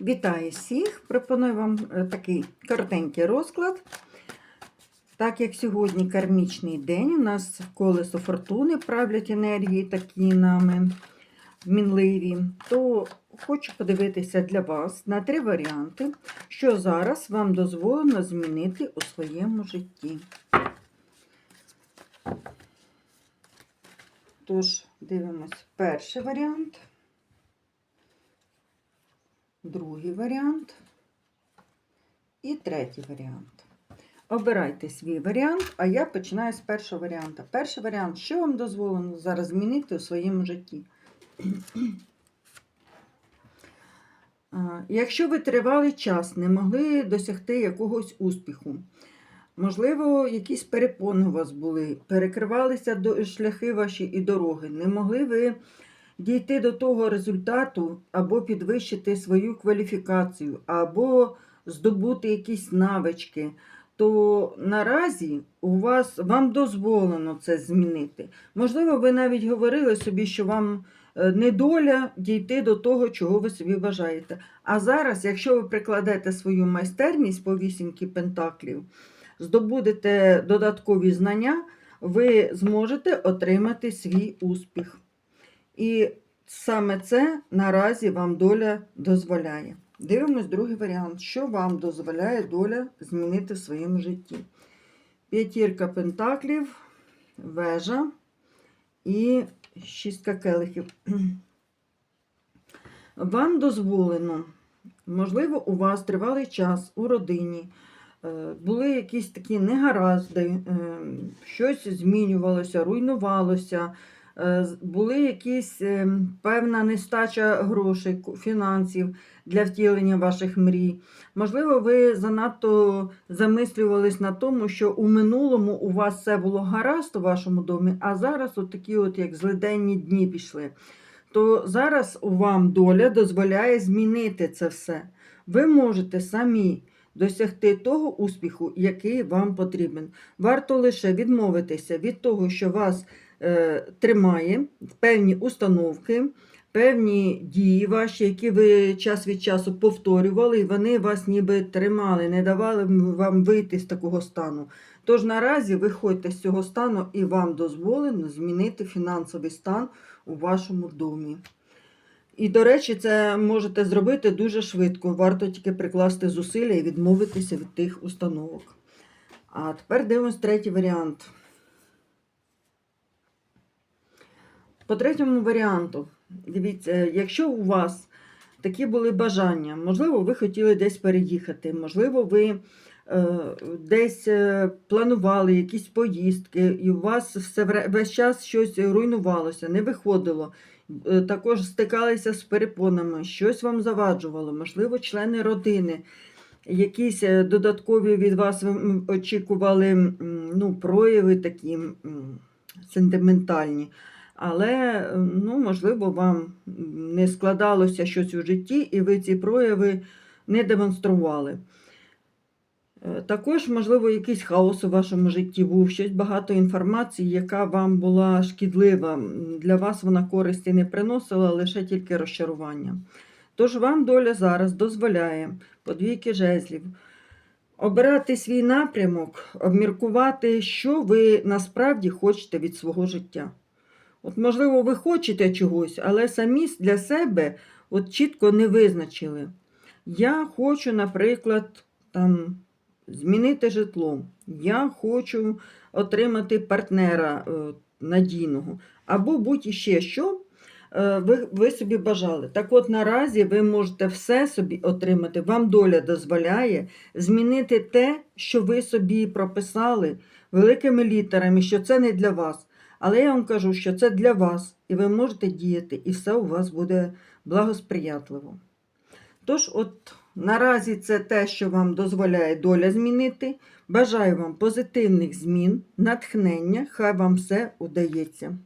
Вітаю всіх! Пропоную вам е, такий коротенький розклад. Так як сьогодні кармічний день, у нас колесо фортуни правлять енергії такі нами мінливі, то хочу подивитися для вас на три варіанти, що зараз вам дозволено змінити у своєму житті. Тож, дивимось перший варіант. Другий варіант і третій варіант. Обирайте свій варіант, а я починаю з першого варіанту. Перший варіант, що вам дозволено зараз змінити у своєму житті? Якщо ви тривалий час не могли досягти якогось успіху, можливо, якісь перепони у вас були, перекривалися шляхи ваші і дороги, не могли ви дійти до того результату, або підвищити свою кваліфікацію, або здобути якісь навички, то наразі у вас вам дозволено це змінити. Можливо, ви навіть говорили собі, що вам е, недоля дійти до того, чого ви собі бажаєте. А зараз, якщо ви прикладете свою майстерність по вісімки пентаклів, здобудете додаткові знання, ви зможете отримати свій успіх. І саме це наразі вам доля дозволяє. Дивимось другий варіант. Що вам дозволяє доля змінити в своєму житті? П'ятірка пентаклів, вежа і шістка келихів. Вам дозволено, можливо, у вас тривалий час у родині. е, Були якісь такі негаразди, е, щось змінювалося, руйнувалося, були якісь е, певна нестача грошей, фінансів для втілення ваших мрій. Можливо, ви занадто замислювались на тому, що у минулому у вас все було гаразд у вашому домі, а зараз от такі от як злиденні дні пішли. То зараз вам доля дозволяє змінити це все. Ви можете самі досягти того успіху, який вам потрібен. Варто лише відмовитися від того, що вас е, тримає, певні установки, певні дії ваші, які ви час від часу повторювали, і вони вас ніби тримали, не давали вам вийти з такого стану. Тож наразі виходьте з цього стану і вам дозволено змінити фінансовий стан у вашому домі. І, до речі, це можете зробити дуже швидко. Варто тільки прикласти зусилля і відмовитися від тих установок. А тепер дивимось третій варіант. По третьому варіанту, дивіться, якщо у вас такі були бажання, можливо, ви хотіли десь переїхати, можливо, ви е, десь е, планували якісь поїздки, і у вас все весь час щось руйнувалося, не виходило. Е, Також стикалися з перепонами, щось вам заваджувало, можливо, члени родини. Якісь додаткові від вас очікували ну, прояви такі сентиментальні. Але, ну, можливо, вам не складалося щось у житті, і ви ці прояви не демонстрували. Е, Також, можливо, якийсь хаос у вашому житті був, щось багато інформації, яка вам була шкідлива. Для вас вона користі не приносила, лише тільки розчарування. Тож вам доля зараз дозволяє по двійки жезлів обирати свій напрямок, обміркувати, що ви насправді хочете від свого життя. От, можливо, ви хочете чогось, але самі для себе от чітко не визначили. Я хочу, наприклад, там, змінити житло. Я хочу отримати партнера е, надійного. Або будь-іще що е, ви, ви собі бажали. Так от наразі ви можете все собі отримати. Вам доля дозволяє змінити те, що ви собі прописали великими літерами, що це не для вас. Але я вам кажу, що це для вас, і ви можете діяти, і все у вас буде благосприятливо. Тож, от наразі це те, що вам дозволяє доля змінити. Бажаю вам позитивних змін, натхнення, хай вам все удається.